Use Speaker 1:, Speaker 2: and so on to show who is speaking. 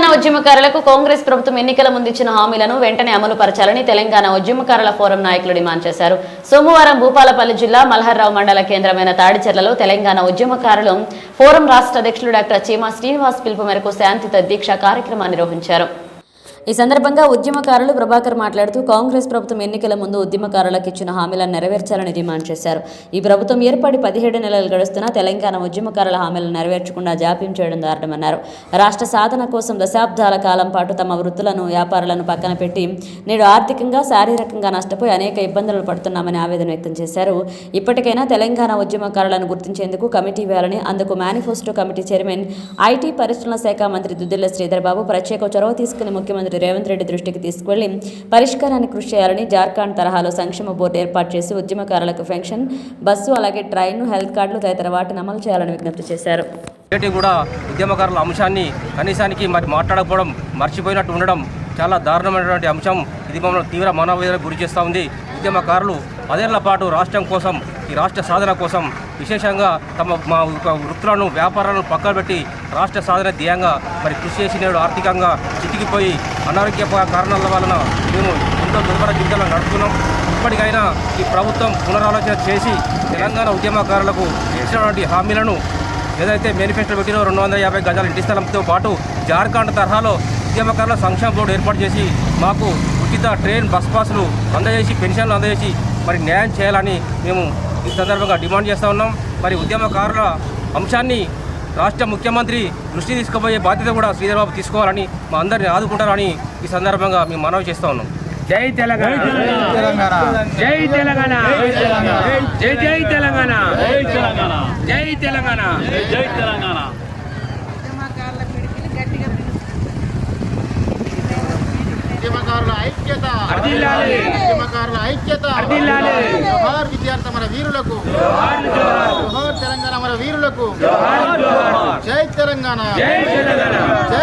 Speaker 1: తెలంగాణ ఉద్యమకారులకు కాంగ్రెస్ ప్రభుత్వం ఎన్నికల ముందు ఇచ్చిన హామీలను వెంటనే అమలు పరచాలని తెలంగాణ ఉద్యమకారుల ఫోరం నాయకులు డిమాండ్ చేశారు. సోమవారం భూపాలపల్లి జిల్లా మల్హర్రావు మండల కేంద్రమైన తాడిచెర్లలో తెలంగాణ ఉద్యమకారులు ఫోరం రాష్ట్ర అధ్యక్షులు డాక్టర్ చీమా శ్రీనివాస్ పిలుపు మేరకు శాంతిత దీక్ష కార్యక్రమాన్ని నిర్వహించారు. ఈ సందర్భంగా ఉద్యమకారులు ప్రభాకర్ మాట్లాడుతూ కాంగ్రెస్ ప్రభుత్వం ఎన్నికల ముందు ఉద్యమకారులకు ఇచ్చిన హామీలను నెరవేర్చాలని డిమాండ్ చేశారు. ఈ ప్రభుత్వం ఏర్పడి పదిహేడు నెలలు గడుస్తున్నా తెలంగాణ ఉద్యమకారుల హామీలను నెరవేర్చకుండా జాప్యం చేయడం దారుణమన్నారు. రాష్ట్ర సాధన కోసం దశాబ్దాల కాలం పాటు తమ వృత్తులను వ్యాపారాలను పక్కన పెట్టి నేడు ఆర్థికంగా శారీరకంగా నష్టపోయి అనేక ఇబ్బందులు పడుతున్నామని ఆవేదన వ్యక్తం చేశారు. ఇప్పటికైనా తెలంగాణ ఉద్యమకారులను గుర్తించేందుకు కమిటీ వేయాలని అందుకు మేనిఫెస్టో కమిటీ చైర్మన్ ఐటీ పరిశ్రమల శాఖ మంత్రి దుద్దిల్ల శ్రీధర్ బాబు ప్రత్యేక చొరవ తీసుకుని ముఖ్యమంత్రి రేవంత్ రెడ్డి దృష్టికి తీసుకువెళ్ళి పరిష్కారానికి కృషి చేయాలని జార్ఖండ్ తరహాలో సంక్షేమ బోర్డు ఏర్పాటు చేసి ఉద్యమకారులకు పెన్షన్ బస్సు అలాగే ట్రైన్ హెల్త్ కార్డులు తదితర వాటిని అమలు చేయాలని విజ్ఞప్తి చేశారు.
Speaker 2: కూడా ఉద్యమకారుల అంశాన్ని కనీసానికి మరి మాట్లాడకపోవడం మర్చిపోయినట్టు ఉండడం చాలా దారుణమైనటువంటి అంశం. ఇది మమ్మల్ని తీవ్ర మనోవేదనకు గురి చేస్తూ ఉంది. ఉద్యమకారులు పదేళ్ళ పాటు రాష్ట్రం కోసం ఈ రాష్ట్ర సాధన కోసం విశేషంగా తమ మా వృత్తులను వ్యాపారాలను పక్కన పెట్టి రాష్ట్ర సాధన ధ్యేయంగా మరి కృషి చేసి నేడు ఆర్థికంగా చితికిపోయి అనారోగ్య కారణాల వలన మేము ఎంతో దుర్భర జీవితాలను నడుపుతున్నాం. ఇప్పటికైనా ఈ ప్రభుత్వం పునరాలోచన చేసి తెలంగాణ ఉద్యమకారులకు ఇచ్చినటువంటి హామీలను ఏదైతే మేనిఫెస్టో పెట్టినో రెండు వందల యాభై గజాల ఇంటి స్థలంతో పాటు జార్ఖండ్ తరహాలో ఉద్యమకారుల సంక్షేమ బోర్డు ఏర్పాటు చేసి మాకు ఉచిత ట్రైన్ బస్ పాసులు అందజేసి పెన్షన్లు అందజేసి మరి న్యాయం చేయాలని మేము ఈ సందర్భంగా డిమాండ్ చేస్తూ ఉన్నాం. మరి ఉద్యమకారుల అంశాన్ని రాష్ట్ర ముఖ్యమంత్రి దృష్టి తీసుకుపోయే బాధ్యత కూడా శ్రీధర్బాబు తీసుకోవాలని మా అందరిని ఆదుకుంటారని ఈ సందర్భంగా మేము మనవి చేస్తూ ఉన్నాం.
Speaker 3: జై తెలంగాణ. జై తెలంగాణ. జై జై తెలంగాణ. జై తెలంగాణ.
Speaker 4: జై తెలంగాణ.
Speaker 5: ఉద్యమకారుల
Speaker 6: ఐక్యత. ఉద్యమకారుల ఐక్యత. విద్యార్థి మన వీరులకు.
Speaker 3: జోహార్
Speaker 6: జై తెలంగాణ.
Speaker 3: జై తెలంగాణ.
Speaker 6: జై